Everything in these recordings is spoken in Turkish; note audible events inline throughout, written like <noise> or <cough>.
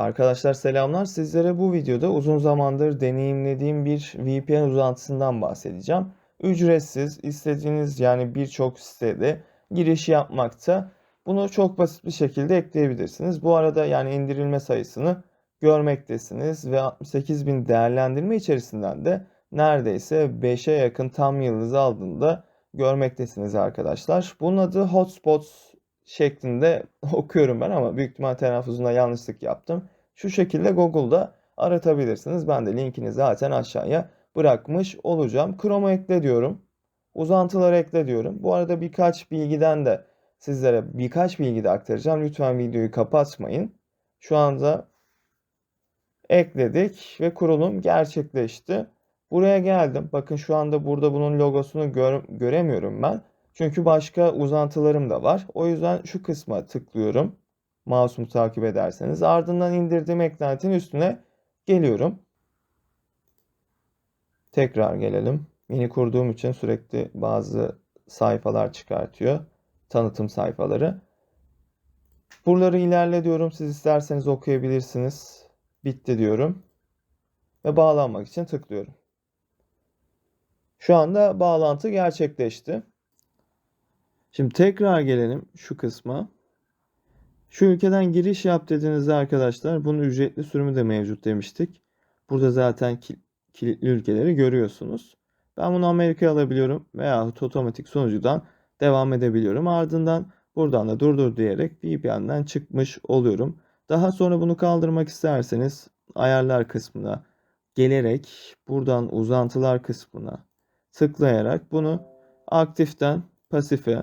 Arkadaşlar selamlar. Sizlere bu videoda uzun zamandır deneyimlediğim bir VPN uzantısından bahsedeceğim. Ücretsiz, istediğiniz yani birçok sitede giriş yapmakta. Bunu çok basit bir şekilde ekleyebilirsiniz. Bu arada yani indirilme sayısını görmektesiniz ve 68.000 değerlendirme içerisinden de neredeyse 5'e yakın tam yıldız aldığında görmektesiniz arkadaşlar. Bunun adı Hotspots şeklinde <laughs> okuyorum ben ama büyük ihtimal telaffuzunda yanlışlık yaptım. Şu şekilde Google'da aratabilirsiniz. Ben de linkini zaten aşağıya bırakmış olacağım. Chrome'a ekle diyorum. Uzantıları ekle diyorum. Bu arada birkaç bilgiden de sizlere birkaç bilgi de aktaracağım. Lütfen videoyu kapatmayın. Şu anda ekledik ve kurulum gerçekleşti. Buraya geldim. Bakın şu anda burada bunun logosunu gör- göremiyorum ben. Çünkü başka uzantılarım da var. O yüzden şu kısma tıklıyorum. Mouse'umu takip ederseniz. Ardından indirdiğim eklentinin üstüne geliyorum. Tekrar gelelim. Yeni kurduğum için sürekli bazı sayfalar çıkartıyor. Tanıtım sayfaları. Buraları ilerle diyorum. Siz isterseniz okuyabilirsiniz. Bitti diyorum. Ve bağlanmak için tıklıyorum. Şu anda bağlantı gerçekleşti. Şimdi tekrar gelelim şu kısma. Şu ülkeden giriş yap dediğinizde arkadaşlar bunun ücretli sürümü de mevcut demiştik. Burada zaten ki- kilitli ülkeleri görüyorsunuz. Ben bunu Amerika'ya alabiliyorum veyahut otomatik sunucudan devam edebiliyorum. Ardından buradan da durdur diyerek VPN'den çıkmış oluyorum. Daha sonra bunu kaldırmak isterseniz ayarlar kısmına gelerek buradan uzantılar kısmına tıklayarak bunu aktiften pasife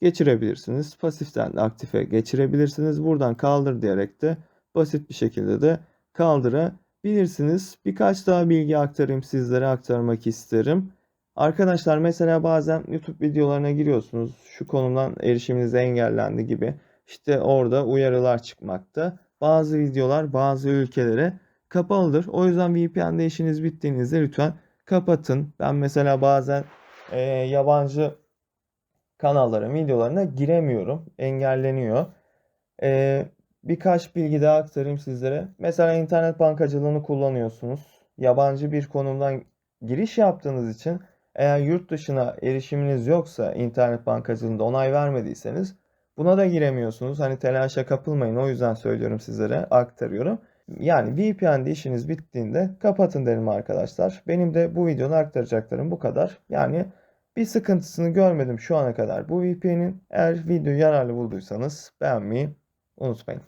geçirebilirsiniz. Pasiften de aktife geçirebilirsiniz. Buradan kaldır diyerek de basit bir şekilde de kaldırabilirsiniz. Birkaç daha bilgi aktarayım sizlere aktarmak isterim. Arkadaşlar mesela bazen YouTube videolarına giriyorsunuz. Şu konumdan erişiminiz engellendi gibi. İşte orada uyarılar çıkmakta. Bazı videolar bazı ülkelere kapalıdır. O yüzden VPN'de işiniz bittiğinizde lütfen kapatın. Ben mesela bazen e, yabancı kanalların videolarına giremiyorum. Engelleniyor. Ee, birkaç bilgi daha aktarayım sizlere. Mesela internet bankacılığını kullanıyorsunuz. Yabancı bir konumdan giriş yaptığınız için eğer yurt dışına erişiminiz yoksa internet bankacılığında onay vermediyseniz buna da giremiyorsunuz. Hani telaşa kapılmayın. O yüzden söylüyorum sizlere, aktarıyorum. Yani VPN'de işiniz bittiğinde kapatın derim arkadaşlar. Benim de bu videoda aktaracaklarım bu kadar. Yani bir sıkıntısını görmedim şu ana kadar bu VPN'in. Eğer videoyu yararlı bulduysanız beğenmeyi unutmayın.